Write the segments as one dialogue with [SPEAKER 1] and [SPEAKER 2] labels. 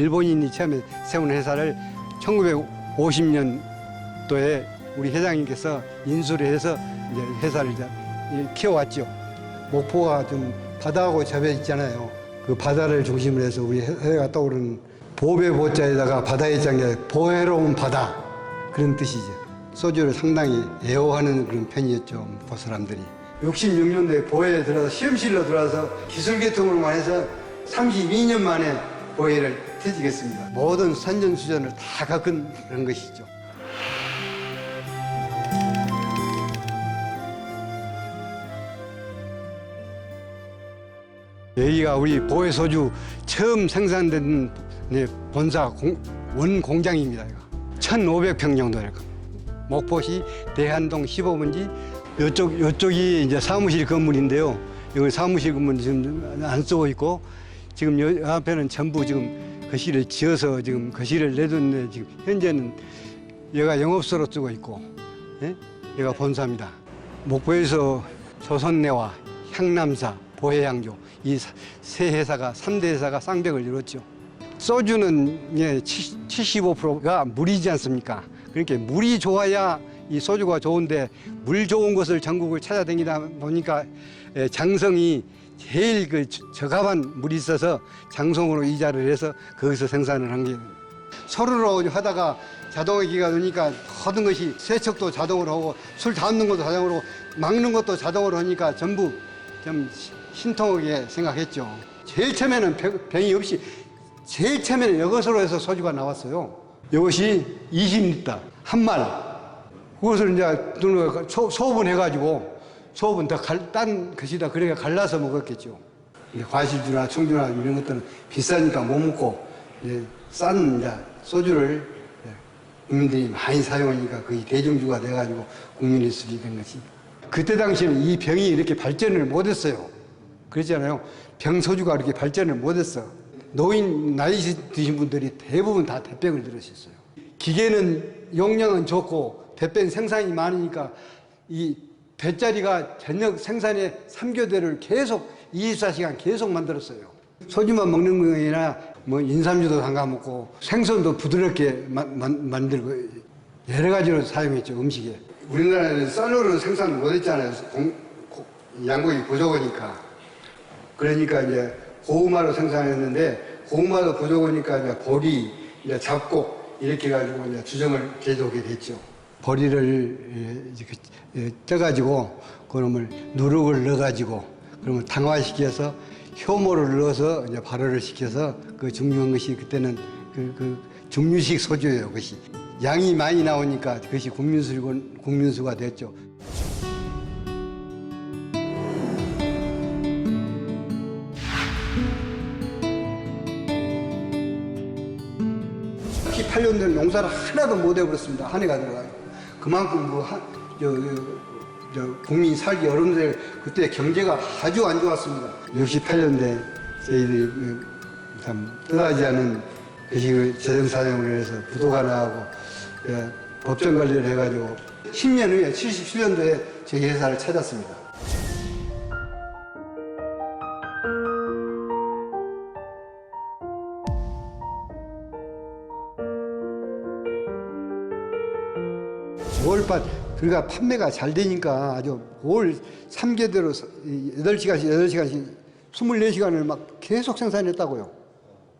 [SPEAKER 1] 일본인이 처음에 세운 회사를 1950년도에 우리 회장님께서 인수를 해서 이제 회사를 이제 키워왔죠. 목포가 좀 바다하고 접여 있잖아요. 그 바다를 중심으로 해서 우리 해가 떠오르는 보배 보자에다가 바다의 장에 보혜로운 바다 그런 뜻이죠. 소주를 상당히 애호하는 그런 편이었죠. 목포 사람들이. 66년도에 보혜에 들어서 시험실로 들어와서 기술계통으로만 해서 32년 만에 보혜를 퇴직했습니다. 모든 산전수전을 다 겪은 그런 것이죠. 여기가 우리 보혜 소주 처음 생산된 네, 본사 공- 원 공장입니다. 1,500평 정도 될 겁니다. 목포시 대한동 15번지 이쪽 이쪽이 이제 사무실 건물인데요. 여기 사무실 건물 지금 안 쓰고 있고 지금 요 앞에는 전부 지금 거실을 지어서 지금 거실을 내뒀는데 지금 현재는 얘가 영업소로 쓰고 있고 예? 얘가 본사입니다. 목포에서 조선내와 향남사, 보혜양조 이 세 회사가 삼대 회사가 쌍벽을 이뤘죠. 소주는 예, 75%가 물이지 않습니까? 그러니까 물이 좋아야 이 소주가 좋은데 물 좋은 곳을 전국을 찾아다니다 보니까 예, 장성이 제일 그 저- 저가만 물이 있어서 장성으로 이자를 해서 거기서 생산을 한 게 서류로 하다가 자동화기가 되니까 모든 것이 세척도 자동으로 하고 술 담는 것도 자동으로 막는 것도 자동으로 하니까 전부 좀 시- 신통하게 생각했죠. 제일 처음에는 병- 병이 없이 제일 처음에는 이것으로 해서 소주가 나왔어요. 이것이 20리터 한 말. 그것을 이제 소- 소분해가지고 소분 더딴 것이다 그래야 갈라서 먹었겠죠. 과실주나 청주나 이런 것들은 비싸니까 못 먹고 이제 싼 이제 소주를 국민들이 많이 사용하니까 거의 대중주가 돼가지고 국민의 술이 된 것이. 그때 당시에는 이 병이 이렇게 발전을 못했어요. 그랬잖아요. 병소주가 이렇게 발전을 못했어. 노인 나이 드신 분들이 대부분 다 대병을 들으셨어요. 기계는 용량은 좋고 대병 생산이 많으니까 이 배짜리가 저녁 생산에 3교대를 계속 24시간 계속 만들었어요. 소주만 먹는 거 아니라 뭐 인삼주도 담가 먹고 생선도 부드럽게 만, 만, 만들고 여러 가지로 사용했죠 음식에. 우리나라는 쌀로는 생산 못했잖아요. 양국이 부족하니까. 그러니까 이제 고구마로 생산했는데 고구마도 부족하니까 이제 보리, 이제 잡곡 이렇게 해가지고 이제 주정을 제조하게 됐죠. 보리를 예, 이제 그, 예, 떠가지고 그놈을 누룩을 넣어가지고 그러면 당화시켜서 효모를 넣어서 이제 발효를 시켜서 그 중요한 것이 그때는 그, 그 중류식 소주예요. 그것이 양이 많이 나오니까 그것이 국민수고 국민수가 됐죠. 특히 8년 된 농사를 하나도 못 해버렸습니다. 한 해가 들어가요. 그만큼 뭐 한, 저, 저, 저 국민이 살기 어려운데 그때 경제가 아주 안 좋았습니다. 68년 대 저희들이 그참 떠나지 않은 그식을 재정사정을 해서 부도가 나고 그 법정 관리를 해가지고 10년 후에 77년도에 저희 회사를 찾았습니다. 월밭 그러니까 판매가 잘 되니까 아주 월 3개대로 8시간씩 8시간씩 24시간을 막 계속 생산했다고요.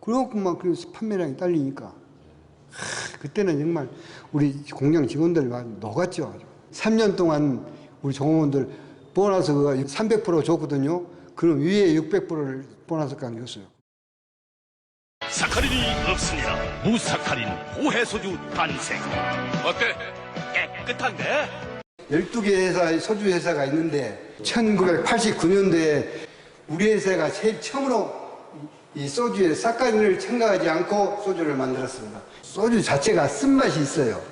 [SPEAKER 1] 그만큼만 그 판매량이 딸리니까 하, 그때는 정말 우리 공장 직원들 막 녹았죠. 3년 동안 우리 종업원들 보너스가 300% 줬거든요. 그럼 위에 600%를 보너스가 줬어요.
[SPEAKER 2] 사카린이 없습니다. 무사카린 호해소주 탄생. 어때? 깨끗한데?
[SPEAKER 1] 12개 회사, 소주 회사가 있는데 1989년도에 우리 회사가 제일 처음으로 이 소주에 사카린을 첨가하지 않고 소주를 만들었습니다. 소주 자체가 쓴맛이 있어요.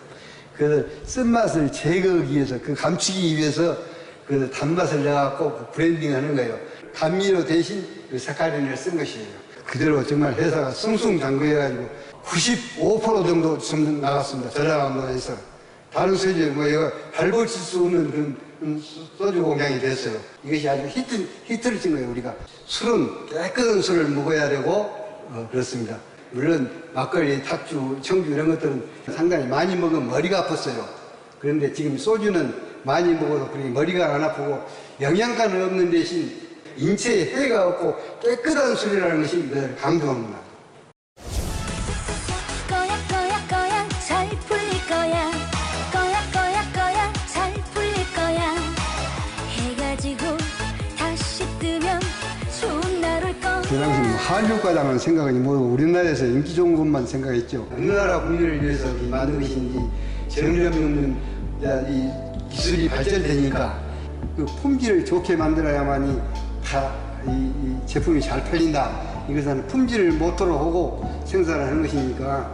[SPEAKER 1] 그래서 쓴맛을 제거하기 위해서 그 감추기 위해서 그 단맛을 내갖고 그 브랜딩 하는 거예요. 감미료 대신 그 사카린을 쓴 것이에요. 그대로 정말 회사가 승승장구해가지고 95% 정도 좀 나갔습니다. 전라남도에서. 다른 소주 뭐 이거 발볼칠 수 없는 그런 음, 소- 소주 공장이 됐어요. 이것이 아주 히트, 히트를 친 거예요, 우리가. 술은 깨끗한 술을 먹어야 되고, 어, 그렇습니다. 물론 막걸리, 탁주, 청주 이런 것들은 상당히 많이 먹으면 머리가 아팠어요. 그런데 지금 소주는 많이 먹어도 그렇게 머리가 안 아프고 영양가는 없는 대신 인체에 해가 없고 깨끗한 술이라는 것이 늘 감동합니다.
[SPEAKER 3] 거야 거야 거야 잘 풀릴 거야 거야 거야 거야 잘 풀릴 거야 해가 지고 다시 뜨면 좋은 날 올 거야
[SPEAKER 1] 그 당시 뭐 한류과장은 생각하지 뭐 우리나라에서 인기 좋은 것만 생각했죠. 어느 나라 국민을 위해서 만든 것인지 정념없는 이 기술이 발전되니까 그 품질을 좋게 만들어야만이 다이 제품이 잘 팔린다. 이것은 품질을 모토로 하고 생산하는 것이니까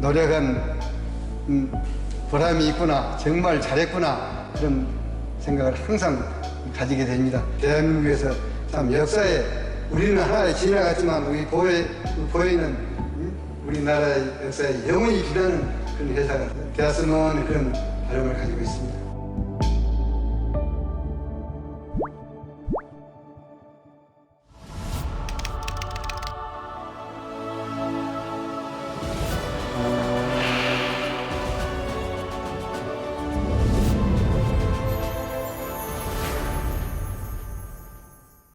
[SPEAKER 1] 노력한 음, 보람이 있구나, 정말 잘했구나 그런 생각을 항상 가지게 됩니다. 대한민국에서 참 역사에 우리는 하나에 지나갔지만 우리 보혜, 보혜는 음, 우리나라의 역사에 영원히 빛나는 그런 회사가 되었으면 그런 바람을 가지고 있습니다.